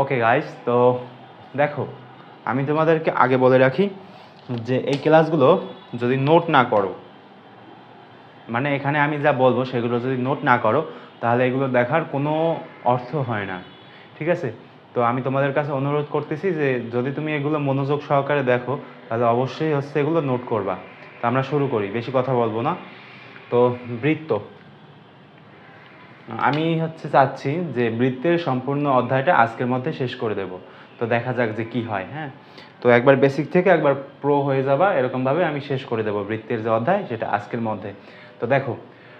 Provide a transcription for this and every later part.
Okay guys তো দেখো, আমি তোমাদেরকে আগে বলে রাখি যে এই ক্লাসগুলো যদি নোট না করো মানে এখানে আমি যা বলব সেগুলো যদি নোট না করো, তাহলে এগুলো দেখার কোনো অর্থ হয় না, ঠিক আছে? তো আমি তোমাদের কাছে অনুরোধ করতেছি যে যদি তুমি এগুলো মনোযোগ সহকারে দেখো, তাহলে অবশ্যই হচ্ছে এগুলো নোট করবা। তো আমরা শুরু করি, বেশি কথা বলব না। তো বৃত্ত। আমি হচ্ছে চাচ্ছি যে বৃত্তের সম্পূর্ণ অধ্যায়টা আজকের মধ্যে শেষ করে দেব। তো দেখা যাক যে কি হয় হ্যাঁ? তো একবার বেসিক থেকে একবার প্রো হয়ে যাবা, এরকমভাবে আমি শেষ করে দেব বৃত্তের যে অধ্যায় সেটা আজকের মধ্যে। তো দেখো,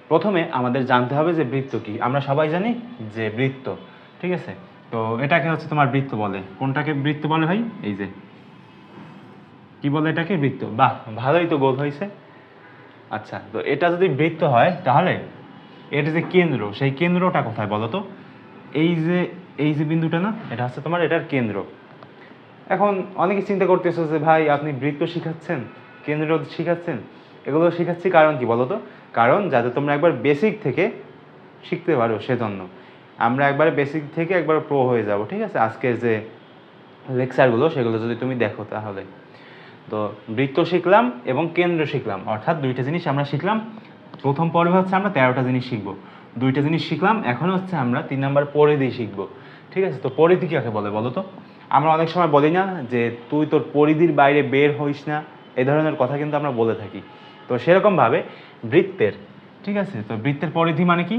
প্রথমে আমাদের জানতে হবে যে বৃত্ত কি। আমরা সবাই জানি যে বৃত্ত, ঠিক আছে? তো এটাকে হচ্ছে তোমার বৃত্ত বলে। কোনটাকে বৃত্ত বলে ভাই? এই যে। কি বলে এটাকে? বৃত্ত। বাহ, ভালোই তো গোল হয়েছে আচ্ছা তো এটা যদি বৃত্ত হয় তাহলে এটা যে কেন্দ্র, সেই কেন্দ্রটা কোথায় বলো তো? এই যে এই যে বিন্দুটা না, এটা হচ্ছে তোমার এটার কেন্দ্র। এখন অনেকে চিন্তা করতেছো যে, ভাই, আপনি বৃত্ত শিখাচ্ছেন, কেন্দ্র শিখাচ্ছেন, এগুলো শিখাচ্ছি কারণ কি বলো তো? কারণ যাতে তোমরা একবার বেসিক থেকে শিখতে পারো সেজন্য। আমরা একবার বেসিক থেকে একবার প্রো হয়ে যাব, ঠিক আছে? আজকের যে লেকচারগুলো সেগুলো যদি তুমি দেখো তাহলে। তো বৃত্ত শিখলাম এবং কেন্দ্র শিখলাম, অর্থাৎ দুইটা জিনিস আমরা শিখলাম। প্রথম পর্বে হচ্ছে আমরা তেরোটা জিনিস শিখব। দুইটা জিনিস শিখলাম, এখন হচ্ছে আমরা তিন নাম্বার পরিধি শিখব। ঠিক আছে? তো পরিধি কাকে বলে বলো তো? আমরা অনেক সময় বলি না যে তুই তোর পরিধির বাইরে বের হইস না, এ ধরনের কথা কিন্তু আমরা বলে থাকি। তো সেরকমভাবে বৃত্তের, ঠিক আছে? তো বৃত্তের পরিধি মানে কি?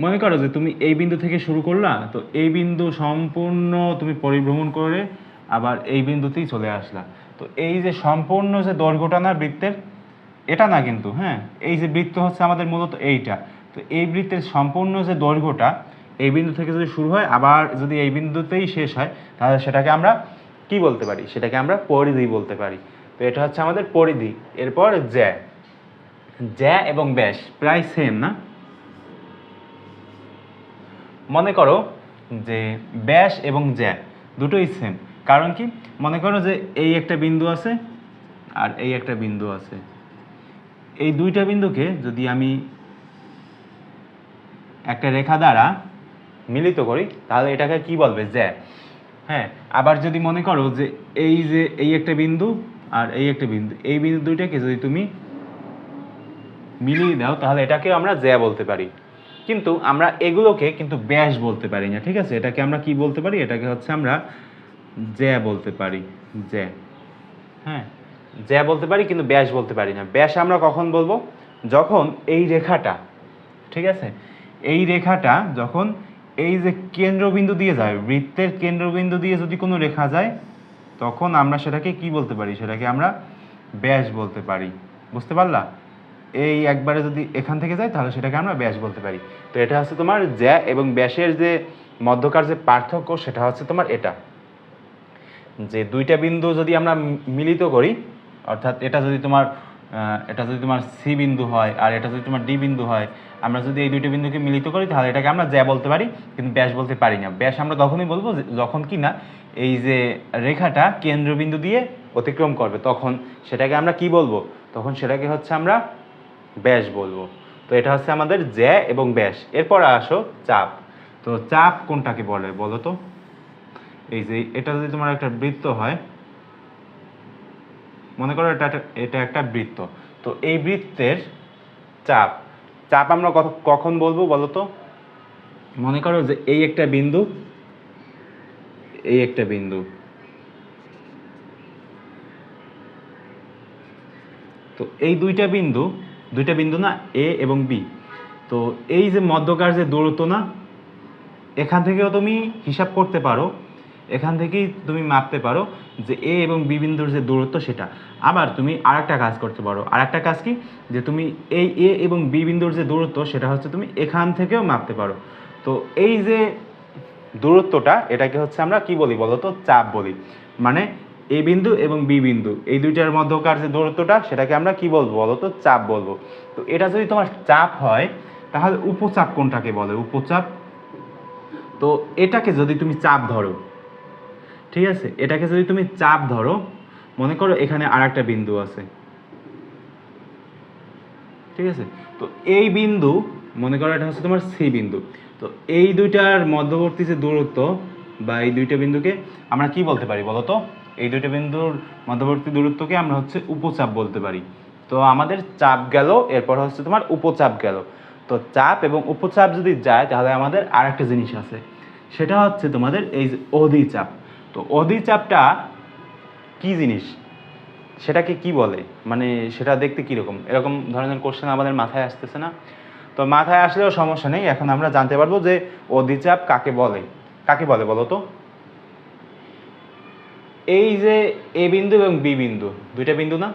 মনে করো যে তুমি এই বিন্দু থেকে শুরু করলা, তো এই বিন্দু সম্পূর্ণ তুমি পরিভ্রমণ করে আবার এই বিন্দুতেই চলে আসলা। তো এই যে সম্পূর্ণ যে দৈর্ঘ্যটা বৃত্তের এটা না কিন্তু হ্যাঁ? এই যে বৃত্ত হচ্ছে আমাদের মূলত এইটা। তো এই বৃত্তের সম্পূর্ণ যে দৈর্ঘ্যটা, এই বিন্দু থেকে যদি শুরু হয়, আবার যদি এই বিন্দুতেই শেষ হয়, তাহলে সেটাকে আমরা কি বলতে পারি? সেটাকে আমরা পরিধি বলতে পারি। তো এটা হচ্ছে আমাদের পরিধি। এরপর জ্যা। জ্যা এবং ব্যাস, প্রায় সেম না? মনে করো যে ব্যাস এবং জ্যা দুটোই সেম কারণ কি? মনে করো যে এই একটা বিন্দু আছে আর এই একটা বিন্দু আছে। এই দুইটা বিন্দুকে যদি আমি একটা রেখা দ্বারা মিলিত করি, তাহলে এটাকে কি বলবে? জ্যা হ্যাঁ আবার যদি মনে করো যে এই যে এই একটা বিন্দু আর এই একটা বিন্দু, এই বিন্দু দুইটাকে যদি তুমি মিলিয়ে দাও, তাহলে এটাকে আমরা জ্যা বলতে পারি। কিন্তু আমরা এগুলোকে কিন্তু ব্যাস বলতে পারি না, ঠিক আছে? এটাকে আমরা কি বলতে পারি? এটাকে হচ্ছে আমরা জ্যা বলতে পারি জ্যা হ্যাঁ? জ্যা বলতে পারি কিন্তু ব্যাস বলতে পারি না। ব্যাস আমরা কখন বলব? যখন এই রেখাটা, ঠিক আছে? এই রেখাটা যখন এই যে কেন্দ্রবিন্দু দিয়ে যায়, বৃত্তের কেন্দ্রবিন্দু দিয়ে যদি কোনো রেখা যায়, তখন আমরা সেটাকে কি বলতে পারি? সেটাকে আমরা ব্যাস বলতে পারি। বুঝতে পারলা? এই একবারে যদি এখান থেকে যায়, তাহলে সেটাকে আমরা ব্যাস বলতে পারি। তো এটা হচ্ছে তোমার জ্যা এবং ব্যাসের যে মধ্যকার যে পার্থক্য, সেটা হচ্ছে তোমার এটা। যে দুইটা বিন্দু যদি আমরা মিলিত করি অর্থাৎ এটা যদি তোমার এটা যদি তোমার সি বিন্দু হয় আর এটা যদি তোমার ডি বিন্দু হয়, আমরা যদি এই দুইটা বিন্দুকে মিলিত করি, তাহলে এটাকে আমরা জ্যা বলতে পারি, কিন্তু ব্যাস বলতে পারি না। ব্যাস আমরা তখনই বলব যখন কি না, এই যে রেখাটা কেন্দ্রবিন্দু দিয়ে অতিক্রম করবে, তখন সেটাকে আমরা কি বলব? তখন সেটাকে হচ্ছে আমরা ব্যাস বলব। তো এটা হচ্ছে আমাদের জ্যা এবং ব্যাস। এরপর আসো চাপ। তো চাপ কোনটাকে বলে বলো তো? এই যে, এটা যদি তোমার একটা বৃত্ত হয় মনে করো এটা এটা একটা বৃত্ত। তো এই বৃত্তের চাপ চাপ আমরা কখন বলব বলো তো? মনে করো যে এই একটা বিন্দু, এই একটা বিন্দু। তো এই দুইটা বিন্দু দুইটা বিন্দু না, এ এবং বি। তো এই যে মধ্যকার যে দূরত্ব না, এখান থেকেও তুমি হিসাব করতে পারো এখান থেকেই তুমি মাপতে পারো যে এ এবং বি বিন্দুর যে দূরত্ব সেটা। আবার তুমি আরেকটা কাজ করতে পারো। আরেকটা কাজ কি? যে তুমি এই এ এবং বি বিন্দুর যে দূরত্ব সেটা হচ্ছে তুমি এখান থেকেও মাপতে পারো। তো এই যে দূরত্বটা, এটাকে হচ্ছে আমরা কি বলি বলো তো? চাপ বলি। মানে এ বিন্দু এবং বি বিন্দু, এই দুইটার মধ্যকার যে দূরত্বটা, সেটাকে আমরা কি বলব বলো তো? চাপ বলব। তো এটা যদি তোমার চাপ হয়, তাহলে উপচাপ কোনটাকে বলে? উপচাপ? তো এটাকে যদি তুমি চাপ ধরো ঠিক আছে? এটাকে যদি তুমি চাপ ধরো, মনে করো এখানে আর একটা বিন্দু আছে। ঠিক আছে? তো এই বিন্দু, মনে করো এটা হচ্ছে তোমার সি বিন্দু। তো এই দুইটার মধ্যবর্তী যে দূরত্ব বা এই দুইটা বিন্দুকে আমরা কি বলতে পারি বলো তো? এই দুইটা বিন্দুর মধ্যবর্তী দূরত্বকে আমরা হচ্ছে উপচাপ বলতে পারি। তো আমাদের চাপ গেল, এরপর হচ্ছে তোমার উপচাপ গেল। তো চাপ এবং উপচাপ যদি যায়, তাহলে আমাদের আর একটা জিনিস আছে। সেটা হচ্ছে তোমাদের এই অধিচাপ। তো অধিচাপটা কি জিনিস? সেটাকে কি বলে? মানে সেটা দেখতে কীরকম? এরকম ধরনের কোশ্চেন আমাদের মাথায় আসতেছে না। তো মাথায় আসলেও সমস্যা নেই। এখন আমরা জানতে পারব যে অধিচাপ কাকে বলে? কাকে বলে বলো তো? এই যে এ বিন্দু এবং বি বিন্দু, দুইটা বিন্দু না?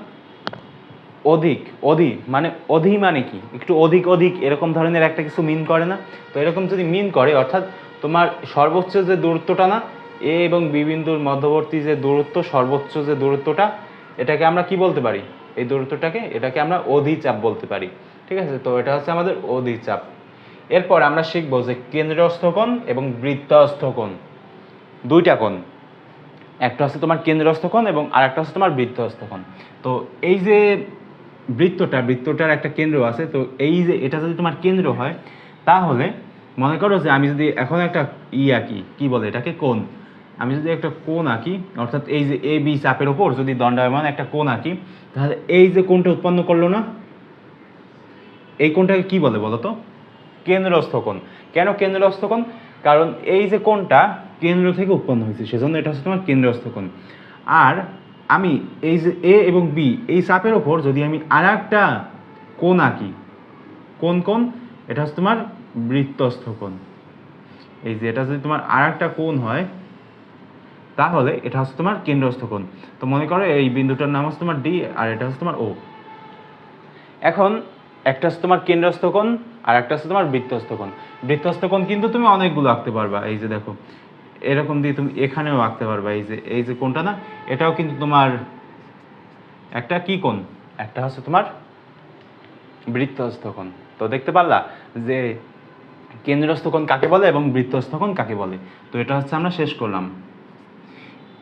অধিক অধি মানে অধি মানে কি? একটু অধিক অধিক, এরকম ধরনের একটা কিছু মিন করে না? তো এরকম যদি মিন করে, অর্থাৎ তোমার সর্বোচ্চ যে দূরত্বটা না এ এবং বি মধ্যবর্তী যে দূরত্ব, সর্বোচ্চ যে দূরত্বটা, এটাকে আমরা কি বলতে পারি? এই দূরত্বটাকে এটাকে আমরা অধিচাপ বলতে পারি। ঠিক আছে? তো এটা হচ্ছে আমাদের অধিচাপ। এরপর আমরা শিখব যে কেন্দ্রস্থ কোণ এবং বৃত্তস্থ কোণ দুইটা কোণ। একটা হচ্ছে তোমার কেন্দ্রস্থ কোণ এবং আরেকটা হচ্ছে তোমার বৃত্তস্থ কোণ তো এই যে বৃত্তটা, বৃত্তটার একটা কেন্দ্র আছে, তো এই যে এটা যদি তোমার কেন্দ্র হয়, তাহলে মনে করো যে আমি যদি এখন একটা ই আঁকি, কি বলে এটাকে? কোণ। আমি যদি একটা কোণ আঁকি, অর্থাৎ এই যে এ বি চাপের ওপর যদি দণ্ডায়মান একটা কোণ আঁকি, তাহলে এই যে কোণটা উৎপন্ন করল না, এই কোণটাকে কি বলে বলো তো? কেন্দ্রস্থ কোণ। কেন কেন্দ্রস্থ কোণ? কারণ এই যে কোণটা কেন্দ্র থেকে উৎপন্ন হয়েছে, সেজন্য এটা হচ্ছে তোমার কেন্দ্রস্থ কোণ। আর আমি এই যে এ এবং বি এই চাপের ওপর যদি আমি আর একটা কোণ আঁকি কোন কোণ, এটা হচ্ছে তোমার বৃত্তস্থ কোণ। এই যে এটা যদি তোমার আর একটা কোণ হয় তাহলে এটা হচ্ছে তোমার কেন্দ্রস্থ কোণ। তো মনে করো এই বিন্দুটার নাম হচ্ছে তোমার ডি আর এটা হচ্ছে তোমার ও এখন একটা হচ্ছে তোমার কেন্দ্রস্থ কোণ আর একটা হচ্ছে তোমার বৃত্তস্থ কোণ। বৃত্তস্থ কোণ কিন্তু তুমি অনেকগুলো আঁকতে পারবা, এই যে দেখো। এরকম দিয়ে তুমি এখানেও আঁকতে পারবা, এই যে এই যে কোণটা না, এটাও কিন্তু তোমার একটা কি কোণ? একটা হচ্ছে তোমার বৃত্তস্থ কোণ। তো দেখতে পারলা যে কেন্দ্রস্থ কোণ কাকে বলে এবং বৃত্তস্থ কোণ কাকে বলে? তো এটা হচ্ছে আমরা শেষ করলাম।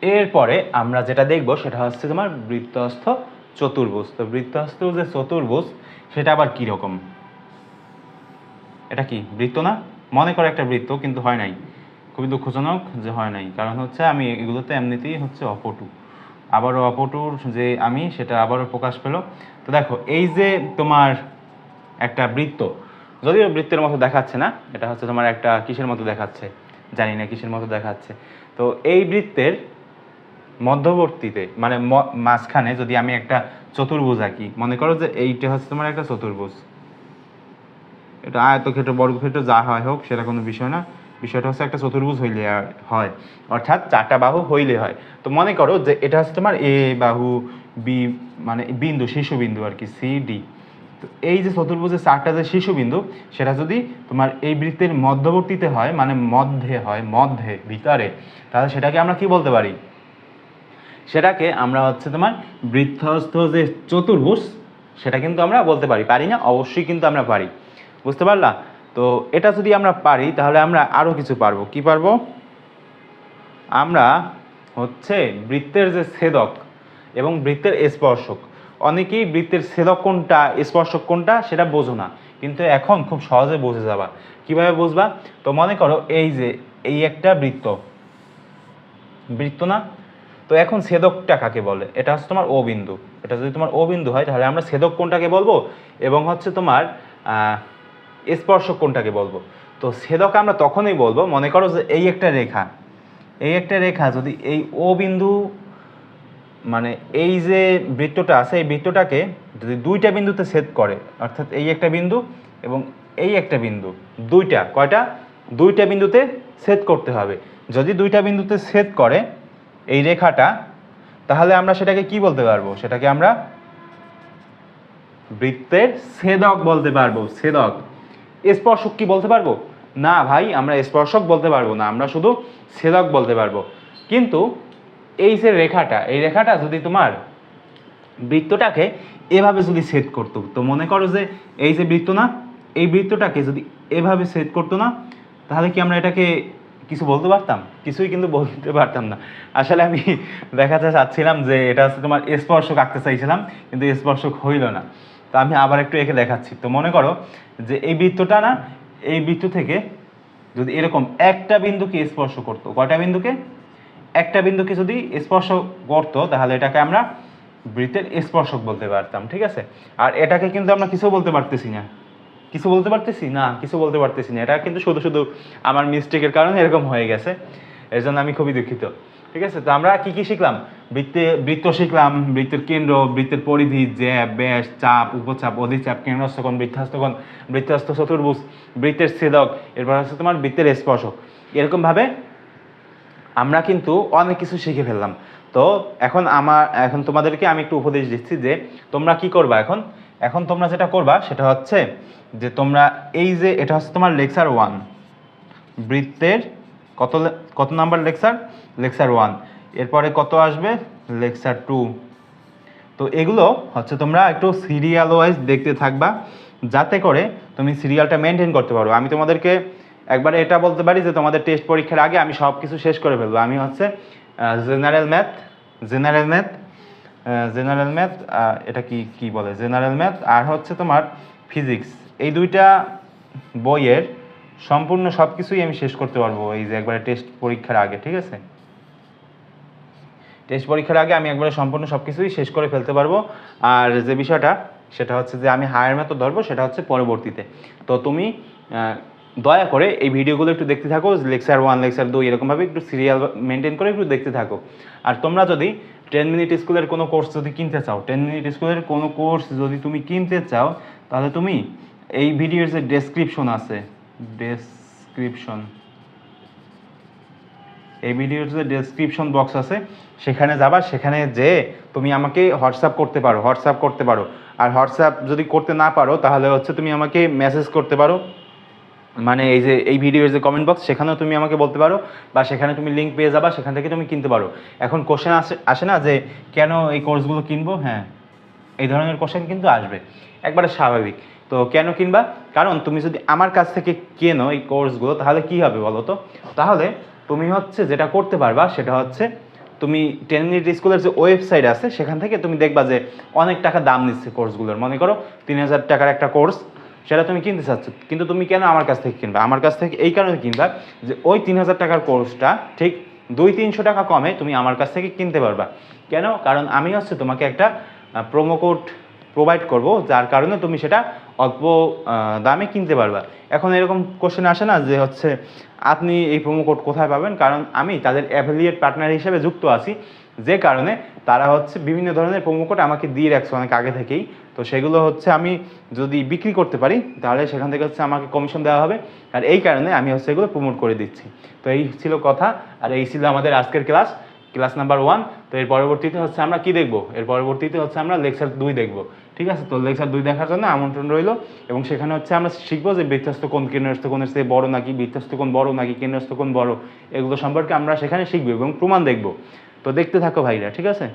এরপরে আমরা যেটা দেখব সেটা হচ্ছে তোমার বৃত্তস্থ চতুর্ভুজ। তো বৃত্তস্থ যে চতুর্ভুজ, সেটা আবার কি রকম এটা কি বৃত্ত না? মনে করে একটা বৃত্ত, কিন্তু হয় নাই। খুবই দুঃখজনক যে হয় নাই। কারণ হচ্ছে আমি এগুলোতে এমনিতেই হচ্ছে অপটু। আবারও অপটুর যে আমি, সেটা আবারও প্রকাশ পেল। তো দেখো, এই যে তোমার একটা বৃত্ত, যদিও বৃত্তের মতো দেখাচ্ছে না, এটা হচ্ছে তোমার একটা কিসের মতো দেখাচ্ছে? জানি না, কিসের মতো দেখাচ্ছে। তো এই বৃত্তের মধ্যবর্তীতে মানে মাঝখানে যদি আমি একটা চতুর্ভুজ আঁকি, মনে করো যে এইটা হচ্ছে তোমার একটা চতুর্ভুজ। এটা আয়তক্ষেত্র, বর্গক্ষেত্র, যা হয় হোক, সেটা কোনো বিষয় না। বিষয়টা হচ্ছে একটা চতুর্ভুজ হইলে হয়। অর্থাৎ চারটা বাহু হইলে হয়। তো মনে করো যে এটা হচ্ছে তোমার এ বাহু, বি মানে বিন্দু শীর্ষবিন্দু আর কি, সি, ডি। তো এই যে চতুর্ভুজের চারটা যে শীর্ষবিন্দু সেটা যদি তোমার এই বৃত্তের মধ্যবর্তীতে হয় মানে মধ্যে হয়, মধ্যে, ভিতরে, তাহলে সেটাকে আমরা কি বলতে পারি? সেটাকে আমরা হচ্ছে তোমার বৃত্তস্থ যে চতুর্ভুজ, সেটা কিন্তু আমরা বলতে পারি। পারি না? অবশ্যই কিন্তু আমরা পারি। বুঝতে পারলা? তো এটা যদি আমরা পারি, তাহলে আমরা আরও কিছু পারব। কি পারব? আমরা হচ্ছে বৃত্তের যে ছেদক এবং বৃত্তের স্পর্শক। অনেকেই বৃত্তের ছেদক কোনটা, স্পর্শক কোনটা, সেটা বোঝো না। কিন্তু এখন খুব সহজে বুঝে যাবা। কীভাবে বুঝবা? তো মনে করো এই যে, এই একটা বৃত্ত। বৃত্ত না? তো এখন ছেদকটা কাকে বলে? এটা হচ্ছে তোমার ও বিন্দু। এটা যদি তোমার ও বিন্দু হয়, তাহলে আমরা ছেদক কোনটাকে বলব? এবং হচ্ছে তোমার স্পর্শক কোনটাকে বলব? তো ছেদক আমরা তখনই বলব, মনে করো যে এই একটা রেখা। এই একটা রেখা যদি এই ও বিন্দু মানে এই যে বৃত্তটা আছে, এই বৃত্তটাকে যদি দুইটা বিন্দুতে ছেদ করে, অর্থাৎ এই একটা বিন্দু এবং এই একটা বিন্দু, দুইটা, কয়টা? দুইটা বিন্দুতে ছেদ করতে হবে। যদি দুইটা বিন্দুতে ছেদ করে এই রেখাটা, তাহলে আমরা সেটাকে কি বলতে পারব? সেটাকে আমরা বৃত্তের ছেদক বলতে পারব, ছেদক। স্পর্শক কি বলতে পারব? না ভাই, আমরা স্পর্শক বলতে পারব না, আমরা শুধু ছেদক বলতে পারব। কিন্তু এই যে রেখাটা, এই রেখাটা যদি তোমার বৃত্তটাকে এভাবে যদি সেট করতো, তো মনে করো যে এই যে বৃত্ত না, এই বৃত্তটাকে যদি এভাবে সেট করতো না, তাহলে কি আমরা এটাকে কিছু বলতে পারতাম? কিছুই কিন্তু বলতে পারতাম না। আসলে আমি দেখাতে চাচ্ছিলাম যে এটা হচ্ছে তোমার স্পর্শক আঁকতে চাইছিলাম, কিন্তু স্পর্শক হইল না। তো আমি আবার একটু এঁকে দেখাচ্ছি। তো মনে করো যে এই বৃত্তটা না, এই বৃত্ত থেকে যদি এরকম একটা বিন্দুকে স্পর্শ করতো, কয়টা বিন্দুকে? একটা বিন্দুকে যদি স্পর্শ করতো, তাহলে এটাকে আমরা বৃত্তের স্পর্শক বলতে পারতাম, ঠিক আছে? আর এটাকে কিন্তু আমরা কিছু বলতে পারতেছি না। কিছু বলতে পারতেছি? না, কিছু বলতে পারতেছি না। এটা কিন্তু শুধু শুধু আমার মিস্টেকের কারণে এরকম হয়ে গেছে। এর জন্য আমি খুবই দুঃখিত। ঠিক আছে? তো আমরা কি কি শিখলাম? বৃত্তে, বৃত্ত শিখলাম, বৃত্তের কেন্দ্র, বৃত্তের পরিধি, জ্যাব, ব্যাস, চাপ, উপচাপ, অধিচাপ, কেন্দ্রস্থকোণ বৃত্তাস্তকোণ বৃত্তাস্ত চতুর্ভুজ, বৃত্তের ছেদক, এরপর হচ্ছে তোমার বৃত্তের স্পর্শক। এরকমভাবে আমরা কিন্তু অনেক কিছু শিখে ফেললাম। তো এখন আমার, এখন তোমাদেরকে আমি একটু উপদেশ দিচ্ছি যে তোমরা কি করবা এখন? এখন তোমরা যেটা করবা, সেটা হচ্ছে যে তোমরা এই যে, এটা হচ্ছে তোমার লেকচার ওয়ান। বৃত্তের কত কত নাম্বার লেকচার? Lecture one. এরপরে কত আসবে? Lecture two. তো এগুলো হচ্ছে তোমরা একটু সিরিয়াল ওয়াইজ দেখতে থাকবা, যাতে করে তুমি সিরিয়ালটা মেনটেন করতে পারো। আমি তোমাদেরকে একবার এটা বলতে পারি যে তোমাদের টেস্ট পরীক্ষার আগে আমি সব কিছু শেষ করে ফেলব। আমি হচ্ছে general math general math general math এটা কি কি বলে? জেনারেল ম্যাথ আর হচ্ছে তোমার ফিজিক্স এই দুইটা বইয়ের সম্পূর্ণ সব কিছুই আমি শেষ করতে পারব এই যে একবারে টেস্ট পরীক্ষার আগে, ঠিক আছে? টেস্ট পরীক্ষার আগে আমি একবারে সম্পূর্ণ সব কিছুই শেষ করে ফেলতে পারব। আর যে বিষয়টা, সেটা হচ্ছে যে আমি হায়ার ম্যাথও ধরবো, সেটা হচ্ছে পরবর্তীতে। তো তুমি দয়া করে এই ভিডিওগুলো একটু দেখতে থাকো, লেকচার ওয়ান লেকচার দুই এরকমভাবে একটু সিরিয়াল মেনটেন করে একটু দেখতে থাকো। আর তোমরা যদি টেন মিনিট স্কুলের কোনো কোর্স যদি কিনতে চাও টেন মিনিট স্কুলের কোনো কোর্স যদি তুমি কিনতে চাও, তাহলে তুমি এই ভিডিওর যে ডেসক্রিপশন আছে ডেসক্রিপশন এই ভিডিওর যে ডেসক্রিপশন বক্স আছে, সেখানে যাবা, সেখানে যে তুমি আমাকে হোয়াটসঅ্যাপ করতে পারো হোয়াটসঅ্যাপ করতে পারো। আর হোয়াটসঅ্যাপ যদি করতে না পারো, তাহলে হচ্ছে তুমি আমাকে মেসেজ করতে পারো। মানে এই যে, এই ভিডিওর যে কমেন্ট বক্স সেখানেও তুমি আমাকে বলতে পারো, বা সেখানে তুমি লিঙ্ক পেয়ে যাবা, সেখান থেকে তুমি কিনতে পারো। এখন কোশ্চেন আসে আসে না যে, কেন এই কোর্সগুলো কিনবো? হ্যাঁ এই ধরনের কোশ্চেন কিন্তু আসবে। একবারে স্বাভাবিক। তো কেন কিনবা? কারণ তুমি যদি আমার কাছ থেকে কেনো এই কোর্সগুলো তাহলে কি হবে বলো তো? তাহলে তুমি হচ্ছে যেটা করতে পারবা, সেটা হচ্ছে তুমি টেন মিনিট স্কুলের যে ওয়েবসাইট আছে, সেখান থেকে তুমি দেখবা যে অনেক টাকা দাম নিচ্ছে কোর্সগুলোর মনে করো তিন হাজার টাকার একটা কোর্স সেটা তুমি কিনতে চাচ্ছ। কিন্তু তুমি কেন আমার কাছ থেকে কিনবা? আমার কাছ থেকে এই কারণে কিনবা যে ওই তিন হাজার টাকার কোর্সটা ঠিক দুই তিনশো টাকা কমে তুমি আমার কাছ থেকে কিনতে পারবা। কেন? কারণ আমি হচ্ছে তোমাকে একটা প্রোমো কোড প্রোভাইড করব, যার কারণে তুমি সেটা অল্প দামে কিনতে পারবা। এখন এরকম কোশ্চেন আসে না যে হচ্ছে, আপনি এই প্রোমো কোড কোথায় পাবেন? কারণ আমি তাদের অ্যাফিলিয়েট পার্টনার হিসেবে যুক্ত আছি। যে কারণে তারা হচ্ছে বিভিন্ন ধরনের কোড আমাকে দিয়ে রাখছে অনেক আগে থেকেই। তো সেগুলো হচ্ছে আমি যদি বিক্রি করতে পারি, তাহলে সেখান থেকে হচ্ছে আমাকে কমিশন দেওয়া হবে। আর এই কারণে আমি হচ্ছে এগুলো প্রমোট করে দিচ্ছি। তো এই ছিল কথা। আর এই ছিল আমাদের আজকের ক্লাস ক্লাস নাম্বার ওয়ান তো এর পরবর্তীতে হচ্ছে আমরা কি দেখব? এর পরবর্তীতে হচ্ছে আমরা লেকচার দুই দেখব। ঠিক আছে? তো লেকচার দুই দেখার জন্য আমন্ত্রণ রইল। এবং সেখানে হচ্ছে আমরা শিখব যে বৃত্তস্থ কোন কেন্দ্রস্থ চেয়ে বড় নাকি বৃত্তস্থ কোণ বড় নাকি, কেন্দ্রস্থ কোণ বড়? এগুলো সম্পর্কে আমরা সেখানে শিখব এবং প্রমাণ দেখব। তো দেখতে থাকো ভাইরা ঠিক আছে?